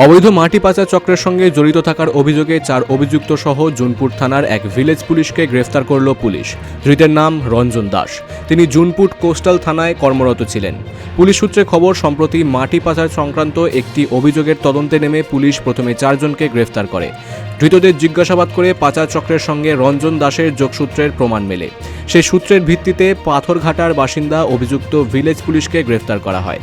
অবৈধ মাটি পাচার চক্রের সঙ্গে জড়িত থাকার অভিযোগে চার অভিযুক্ত সহ জুনপুর থানার এক ভিলেজ পুলিশকে গ্রেফতার করল পুলিশ। ধৃতের নাম রঞ্জন দাস। তিনি জুনপুর কোস্টাল থানায় কর্মরত ছিলেন। পুলিশ সূত্রে খবর, সম্প্রতি মাটি পাচার সংক্রান্ত একটি অভিযোগের তদন্তে নেমে পুলিশ প্রথমে চারজনকে গ্রেফতার করে। ধৃতদের জিজ্ঞাসাবাদ করে পাচার চক্রের সঙ্গে রঞ্জন দাসের যোগসূত্রের প্রমাণ মেলে। সেই সূত্রের ভিত্তিতে পাথরঘাটার বাসিন্দা অভিযুক্ত ভিলেজ পুলিশকে গ্রেফতার করা হয়।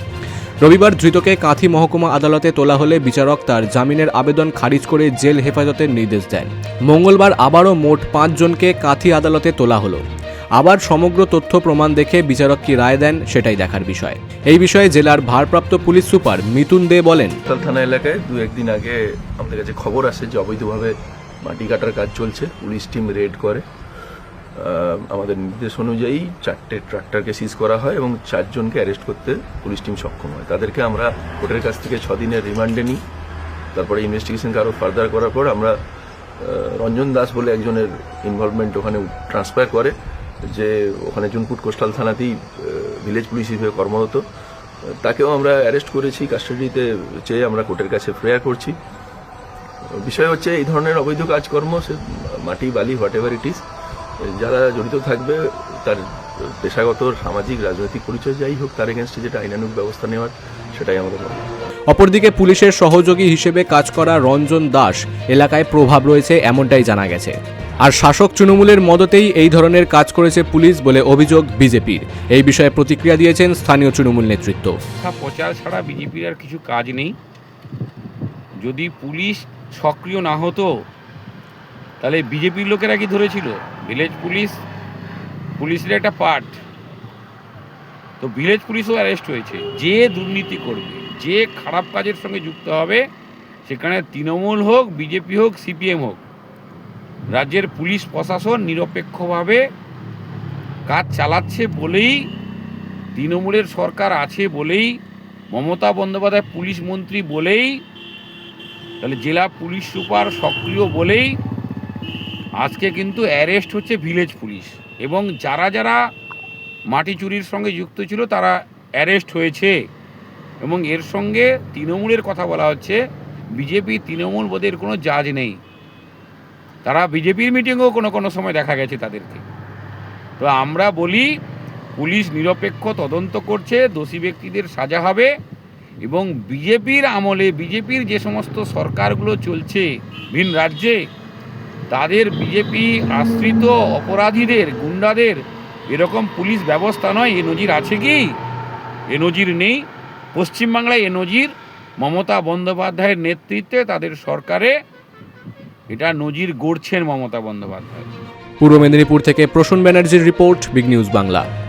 রবিবার ধৃতকে কাঁথি মহকুমা আদালতে তোলা হলে বিচারক তার জামিনের আবেদন খারিজ করে জেল হেফাজতের নির্দেশ দেন। মঙ্গলবার আবারও মোট পাঁচজনকে কাঁথি আদালতে তোলা হলো। আবার সমগ্র তথ্য প্রমাণ দেখে বিচারক কি রায় দেন সেটাই দেখার বিষয়। এই বিষয়ে জেলার ভারপ্রাপ্ত পুলিশ সুপার মিতুন দে বলেন থানা এলাকায় দু একদিন আগে আমাদের কাছে খবর আসে যে অবৈধভাবে মাটি কাটার কাজ চলছে। পুলিশ টিম রেড করে। আমাদের নির্দেশ অনুযায়ী চারটে ট্রাক্টরকে সিজ করা হয় এবং চারজনকে অ্যারেস্ট করতে পুলিশ টিম সক্ষম হয়। তাদেরকে আমরা কোর্টের কাছ থেকে ছদিনের রিমান্ডে নিই। তারপরে ইনভেস্টিগেশনকে আরও ফার্দার করার পর আমরা রঞ্জন দাস বলে একজনের ইনভলভমেন্ট ওখানে ট্রান্সফার করে, যে ওখানে জুনপুট কোস্টাল থানাতেই ভিলেজ পুলিশ হিসেবে কর্মরত। তাকেও আমরা অ্যারেস্ট করেছি কাস্টাডিতে চেয়ে আমরা কোর্টের কাছে প্রেয়ার করছি। বিষয় হচ্ছে এই ধরনের অবৈধ কাজকর্ম, সে মাটি, বালি হোয়াট এভার ইট ইস যারা জড়িত থাকবে তার পেশাগত সামাজিক রাজনৈতিক পরিচয় যাই হোক তার এগেনস্টে যেটা আইনানুগ ব্যবস্থা নেওয়ার সেটাই আমাদের অপরদিকে পুলিশের সহযোগী হিসেবে কাজ করা রঞ্জন দাস এলাকায় প্রভাব রয়েছে এমনটাই জানা গেছে। আর শাসক তৃণমূলের মদতেই এই ধরনের কাজ করেছে পুলিশ বলে অভিযোগ বিজেপির। এই বিষয়ে প্রতিক্রিয়া দিয়েছেন স্থানীয় তৃণমূল নেতৃত্ব। প্রচার ছাড়া বিজেপির আর কিছু কাজ নেই। যদি পুলিশ সক্রিয় না হতো তাহলে বিজেপির লোকেরা কি ধরেছিল? ভিলেজ পুলিশ পুলিশের একটা পার্ট তো ভিলেজ পুলিশও অ্যারেস্ট হয়েছে। যে দুর্নীতি করবে, যে খারাপ কাজের সঙ্গে যুক্ত হবে, সেখানে তৃণমূল হোক বিজেপি হোক সিপিএম হোক, রাজ্যের পুলিশ প্রশাসন নিরপেক্ষভাবে কাজ চালাচ্ছে বলেই, তৃণমূলের সরকার আছে বলেই, মমতা বন্দ্যোপাধ্যায় পুলিশ মন্ত্রী বলেই, তাহলে জেলা পুলিশ সুপার সক্রিয় বলেই আজকে কিন্তু অ্যারেস্ট হচ্ছে ভিলেজ পুলিশ। এবং যারা যারা মাটি চুরির সঙ্গে যুক্ত ছিল, তারা অ্যারেস্ট হয়েছে। এবং এর সঙ্গে তৃণমূলের কথা বলা হচ্ছে, বিজেপি তৃণমূল বোধের কোনো জাজ নেই। তারা বিজেপির মিটিংয়েও কোনো কোনো সময় দেখা গেছে তাদেরকে। তো আমরা বলি, পুলিশ নিরপেক্ষ তদন্ত করছে, দোষী ব্যক্তিদের সাজা হবে, এবং বিজেপির আমলে, বিজেপির যে সমস্ত সরকারগুলো চলছে ভিন রাজ্যে তাদের বিজেপি আশ্রিত অপরাধীদের, গুন্ডাদের, এরকম পুলিশ ব্যবস্থা নয়। এ নজির আছে কি? এ নজির নেই। পশ্চিমবাংলায় এ নজির। মমতা বন্দ্যোপাধ্যায়ের নেতৃত্বে তাদের সরকারে এটা নজির গড়ছেন মমতা বন্দ্যোপাধ্যায়। পূর্ব মেদিনীপুর থেকে প্রসূন ব্যানার্জির রিপোর্ট, বিগ নিউজ বাংলা।